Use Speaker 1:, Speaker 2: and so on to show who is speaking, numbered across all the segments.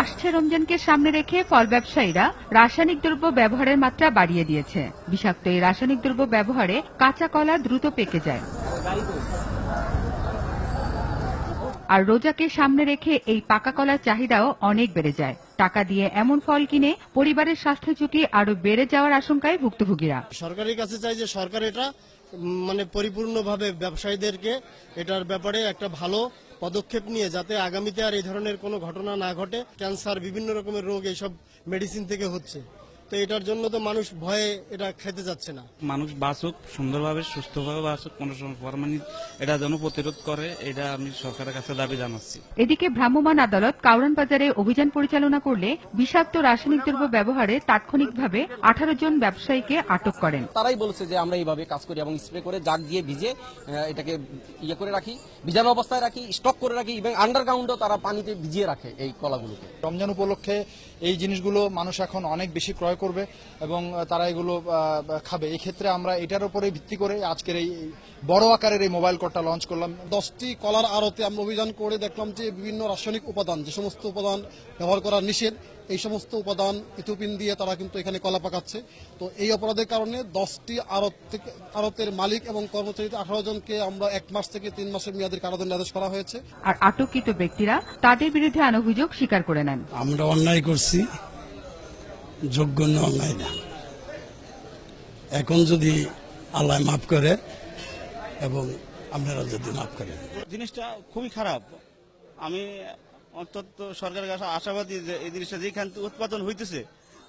Speaker 1: আসছে রমজানকে সামনে রেখে ফল ব্যবসায়ীরা রাসায়নিক দ্রব্য ব্যবহারের মাত্রা বাড়িয়ে দিয়েছে। বিষাক্ত এই রাসায়নিক দ্রব্য ব্যবহারে কাঁচা কলা দ্রুত পেকে যায়। আর রোজাকে সামনে রেখে এই পাকা কলার চাহিদাও অনেক বেড়ে যায়। টাকা দিয়ে এমন ফল কিনে পরিবারের স্বাস্থ্য ঝুঁকি আরও বেড়ে যাওয়ার আশঙ্কায় ভুক্তভোগীরা।
Speaker 2: সরকারের কাছে চাই যে সরকার এটা মানে পরিপূর্ণভাবে ব্যবসায়ীদেরকে এটার ব্যাপারে একটা ভালো পদক্ষেপ নিয়ে যাতে আগামীতে আর এই ধরনের কোনো ঘটনা না ঘটে। ক্যান্সার, বিভিন্ন রকমের রোগ এইসব মেডিসিন থেকে হচ্ছে। তো এটার জন্য তো মানুষ ভয়ে এটা খেতে যাচ্ছে না।
Speaker 3: মানুষ বাঁচুক সুন্দরভাবে সুস্থভাবে বাঁচুক কোনো সময় পরমাণু এটা যেন প্রতিরোধ করে এটা আমি সরকারের কাছে দাবি জানাচ্ছি।
Speaker 1: এদিকে ভ্রাম্যমাণ আদালত কাউরান বাজারে অভিযান পরিচালনা করলে বিষাক্ত রাসায়নিক দ্রব্য ব্যবহারে তাৎক্ষণিকভাবে আঠারো জন ব্যবসায়ীকে আটক করেন।
Speaker 4: তারাই বলছে যে আমরা এইভাবে কাজ করি এবং স্প্রে করে জাগ দিয়ে ভিজে এটাকে ইয়ে করে রাখি ভিজানো অবস্থায় রাখি স্টক করে রাখি এবং আন্ডারগ্রাউন্ডও তারা পানিতে ভিজিয়ে রাখে এই কলাগুলোকে।
Speaker 5: রমজান উপলক্ষে এই জিনিসগুলো মানুষ এখন অনেক বেশি ক্রয় করবে এবং তারা এগুলো খাবে। এই ক্ষেত্রে আমরা এটার উপরে ভিত্তি করে আজকের এই বড় আকারের এই মোবাইল কোর্টটা লঞ্চ করলাম।
Speaker 2: দশটি কলার আড়তে আমরা অভিযান করে দেখলাম যে বিভিন্ন রাসায়নিক উপাদান যে সমস্ত উপাদান ব্যবহার করা নিষেধ এই সমস্ত উপাদান ইথোপিন দিয়ে তারা কিন্তু এখানে কলা পাকাচ্ছে। তো এই অপরাধের কারণে দশটি আড়ত থেকে আড়তের মালিক এবং কর্মচারী আঠারো জনকে আমরা এক মাস থেকে তিন মাসের মেয়াদের কারাদণ্ড আদেশ করা হয়েছে।
Speaker 1: আর আটককৃত ব্যক্তিরা তাদের বিরুদ্ধে অভিযোগ স্বীকার করে নেন।
Speaker 6: আমরা অন্যায় করছি। যোগ্য না অন্যায় না এখন যদি আল্লাহ মাফ করে এবং আপনারা যদি মাফ করেন।
Speaker 3: জিনিসটা খুবই খারাপ। আমি অন্তত সরকারের কাছে আশাবাদী যে এই জিনিসটা যেখান থেকে উৎপাদন হইতেছে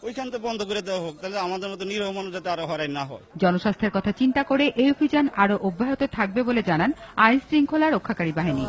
Speaker 3: ওইখান থেকে বন্ধ করে দেওয়া হোক তাহলে আমাদের মতো নিরহ মানুষ যাতে আরও হরাই না হয়।
Speaker 1: জনস্বাস্থ্যের কথা চিন্তা করে এই অভিযান আরও অব্যাহত থাকবে বলে জানান আইন শৃঙ্খলা রক্ষাকারী বাহিনী।